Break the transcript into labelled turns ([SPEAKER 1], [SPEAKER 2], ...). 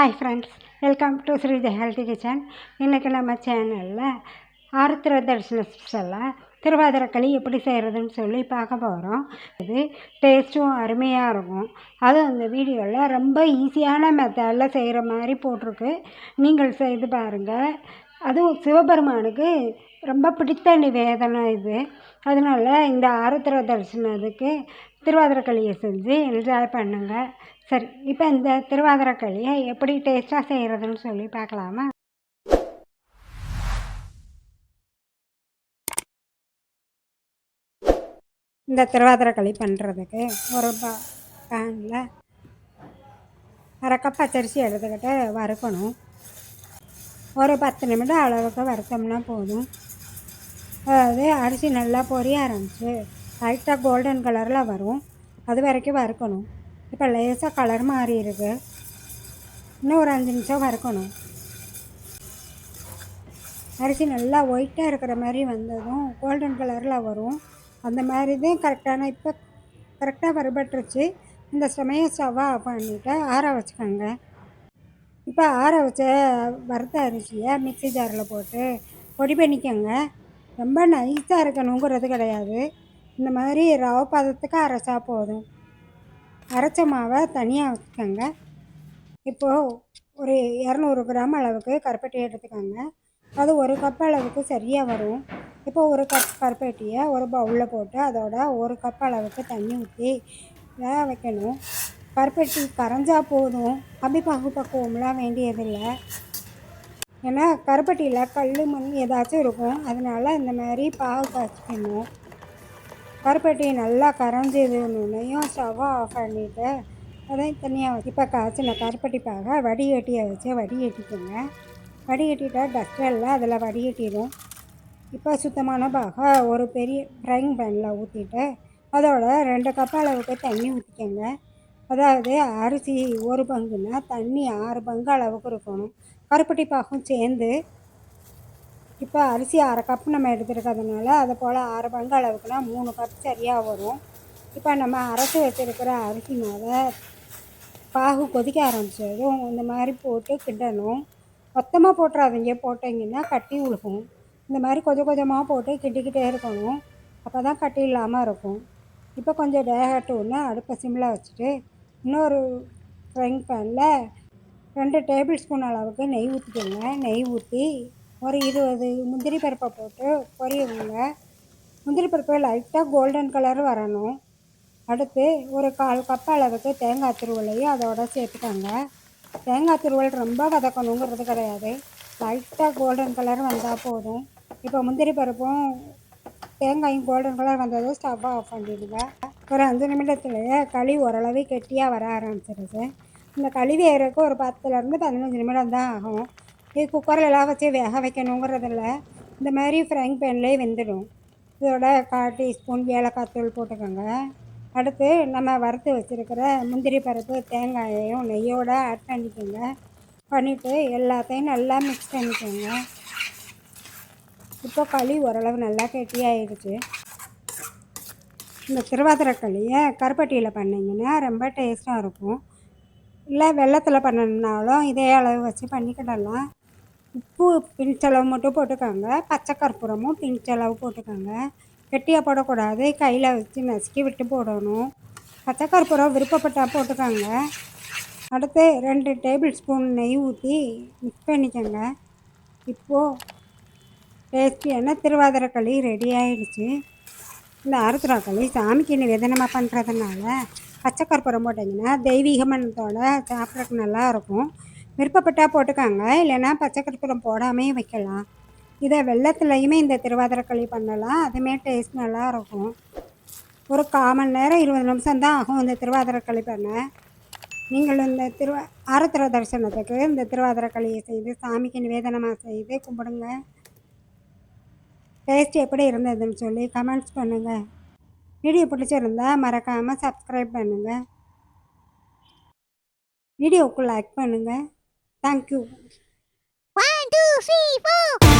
[SPEAKER 1] Hi friends welcome to Sreeja healthy kitchen இன்றைக்கி நம்ம சேனலில் ஆருத்ர தரிசன ஸ்பெஷலில் திருவாதிரக்களி எப்படி செய்கிறதுன்னு சொல்லி பார்க்க போகிறோம் இது டேஸ்ட்டும் அருமையாக இருக்கும். அதுவும் அந்த வீடியோவில் ரொம்ப ஈஸியான மெத்தடில் செய்கிற மாதிரி போட்டிருக்கு. நீங்கள் செய்து பாருங்கள் அதுவும் சிவபெருமானுக்கு ரொம்ப பிடித்த நிவேதனம் இது. அதனால இந்த ஆருத்ர தரிசனத்துக்கு திருவாதிரக்களியை செஞ்சு என்ஜாய் பண்ணுங்கள் சரி இப்போ இந்த திருவாதிரக்களியை எப்படி டேஸ்ட்டாக செய்கிறதுன்னு சொல்லி பார்க்கலாமா? இந்த திருவாதிரக்களி பண்ணுறதுக்கு ஒரு பேனில் அரை கப் பச்சரிசி எடுத்துக்கிட்டு வறுக்கணும். ஒரு பத்து நிமிடம் அளவுக்கு வறுத்தோம்னா போதும். அதாவது அரிசி நல்லா பொரிய ஆரம்பிச்சு லைட்டாக கோல்டன் கலரில் வரும். அது வரைக்கும் வறுக்கணும். இப்போ லேசாக கலர் மாறி இருக்கு. இன்னும் ஒரு அஞ்சு நிமிஷம் வறுக்கணும். அரிசி நல்லா ஒயிட்டாக இருக்கிற மாதிரி வந்ததும் கோல்டன் கலரில் வரும். அந்த மாதிரி தான் கரெக்டான இப்போ கரெக்டாக வறுபட்டுருச்சு. இந்த சமயம் ஸ்டவ்வை ஆஃப் பண்ணிவிட்டு ஆற வச்சுக்கோங்க. இப்போ ஆற வச்ச வறுத்த அரிசியை மிக்ஸி ஜாரில் போட்டு பொடி பண்ணிக்கோங்க. ரொம்ப நைஸாக இருக்கணுங்கிறது கிடையாது. இந்த மாதிரி ரவை பதத்துக்கு அரைச்சா போதும். அரைச்ச மாவை தனியாக வச்சுக்கோங்க. இப்போது ஒரு இரநூறு கிராம் அளவுக்கு கருப்பட்டி எடுத்துக்கோங்க. அது ஒரு கப் அளவுக்கு சரியாக வரும். இப்போ ஒரு கப் கருப்பட்டியை ஒரு பவுலில் போட்டு அதோட ஒரு கப் அளவுக்கு தண்ணி ஊற்றி வேக வைக்கணும். கருப்பட்டி கரைஞ்சா போதும். அபி பகு பக்குவம்லாம் வேண்டியதில்லை. ஏன்னா கருப்பட்டியில் கல் மண் ஏதாச்சும் இருக்கும். அதனால இந்த மாதிரி பாகு காய்ச்சிக்கணும் கருப்பட்டி நல்லா கரைஞ்சதுன்னையும் ஸ்டவ்வை ஆஃப் பண்ணிவிட்டு அதையும் தனியாக இப்போ காய்ச்சின கருப்பட்டி பாகை வடிகட்டியை வச்சு வடிகட்டிக்கோங்க. வடிகட்டிட்டா டஸ்ட் எல்லாம் அதில் வடிகட்டிடும். இப்போ சுத்தமான பாகை ஒரு பெரிய ஃப்ரைங் பேனில் ஊற்றிட்டு அதோட ரெண்டு கப் அளவுக்கு தண்ணி ஊற்றிக்கோங்க அதாவது அரிசி ஒரு பங்குன்னா தண்ணி ஆறு பங்கு அளவுக்கு இருக்கணும். கருப்பட்டி பாகும் சேர்ந்து இப்போ அரிசி அரை கப் நம்ம எடுத்துருக்கிறதுனால அதை போல் ஆறு பங்கு அளவுக்குனா மூணு கப் சரியாக வரும். இப்போ நம்ம அரைச்சி வச்சுருக்கிற அரிசி மேலே பாகு கொதிக்க ஆரம்பிச்சதும் இந்த மாதிரி போட்டு கிண்டணும் மொத்தமாக போட்டுறாதீங்க. போட்டிங்கன்னா கட்டி உழுகும். இந்த மாதிரி கொஞ்சம் கொஞ்சமாக போட்டு கிண்டிக்கிட்டே இருக்கணும். அப்போ தான் கட்டி இல்லாமல் இருக்கும். இப்போ கொஞ்சம் வேகட்டும்னு அடுப்பை சிம்மில் வச்சுட்டு இன்னொரு ஃப்ரைங் பேனில் ரெண்டு டேபிள் ஸ்பூன் அளவுக்கு நெய் ஊற்றிக்கோங்க நெய் ஊற்றி ஒரு இருபது முந்திரி பருப்பை போட்டு பொரியவுங்க முந்திரி பருப்பு லைட்டாக கோல்டன் கலர் வரணும். அடுத்து ஒரு கால் கப் அளவுக்கு தேங்காய் துருவலையும் அதோட சேர்த்துக்கோங்க. தேங்காய் துருவல் ரொம்ப வதக்கணுங்கிறது கிடையாது. லைட்டாக கோல்டன் கலர் வந்தால் போதும். இப்போ முந்திரி பருப்பும் தேங்காயும் கோல்டன் கலர் வந்ததும் ஸ்டவ்வை ஆஃப் பண்ணிடுங்க. ஒரு அஞ்சு நிமிடத்துலேயே களி ஓரளவு கெட்டியாக வர ஆரம்பிச்சிருது. இந்த களி வேகிறதுக்கு ஒரு பத்துலேருந்து பதினஞ்சு நிமிடம் தான் ஆகும். இது குக்கர்லலாம் வச்சு வேக வைக்கணுங்கிறதில்ல. இந்த மாதிரி ஃப்ரைங் பேன்லேயே வெந்துடும். இதோட கால் டீஸ்பூன் ஏலக்காய் தூள் போட்டுக்கோங்க. அடுத்து நம்ம வறுத்து வச்சுருக்கிற முந்திரி பருப்பு தேங்காயையும் நெய்யோடு ஆட் பண்ணிக்கோங்க. பண்ணிவிட்டு எல்லாத்தையும் நல்லா மிக்ஸ் பண்ணிக்கோங்க. இப்போ களி ஓரளவு நல்லா கெட்டியாகிடுச்சு இந்த திருவாதிரக்களியை கருப்பட்டியில் பண்ணிங்கன்னா ரொம்ப டேஸ்ட்டாக இருக்கும். இல்லை வெள்ளத்தில் பண்ணணுன்னாலும் இதே அளவு வச்சு பண்ணிக்கிடலாம். உப்பு பிஞ்சளவு மட்டும் போட்டுக்கோங்க. பச்சை கற்பூரமும் பிஞ்சளவு போட்டுக்கோங்க. கெட்டியாக போடக்கூடாது. கையில் வச்சு நசுக்கி விட்டு போடணும். பச்சை கற்பூரம் விருப்பப்பட்டால் போட்டுக்கோங்க. அடுத்து ரெண்டு டேபிள் ஸ்பூன் நெய் ஊற்றி மிக்ஸ் பண்ணிக்கோங்க. இப்போது டேஸ்டியான திருவாதிரக்களி ரெடி ஆயிடுச்சு. இந்த ஆருத்ராக்களி சாமிக்கு நிவேதனமாக பண்ணுறதுனால பச்சை கற்பூரம் போட்டிங்கன்னா தெய்வீகமனத்தோட சாப்பிட்றதுக்கு நல்லாயிருக்கும் விருப்பப்பட்டால் போட்டுக்காங்க. இல்லைன்னா பச்சை கற்பூரம் வைக்கலாம். இதை வெள்ளத்துலையுமே இந்த திருவாதிரக்களி பண்ணலாம். அதுமே டேஸ்ட் நல்லாயிருக்கும் ஒரு கால் மணி நேரம் இருபது நிமிஷம் தான் ஆகும் இந்த திருவாதிரக்களி பண்ண. நீங்கள் இந்த திருவா ஆரத்திர தரிசனத்துக்கு இந்த திருவாதிரக்களியை செய்து சாமிக்கு நிவேதனமாக செய்து கும்பிடுங்க. டேஸ்ட் எப்படி இருந்ததுன்னு சொல்லி கமெண்ட்ஸ் பண்ணுங்கள் வீடியோ பிடிச்சிருந்தா மறக்காமல் சப்ஸ்கிரைப் பண்ணுங்கள் வீடியோவுக்கு லைக் பண்ணுங்கள் thank you
[SPEAKER 2] one two three four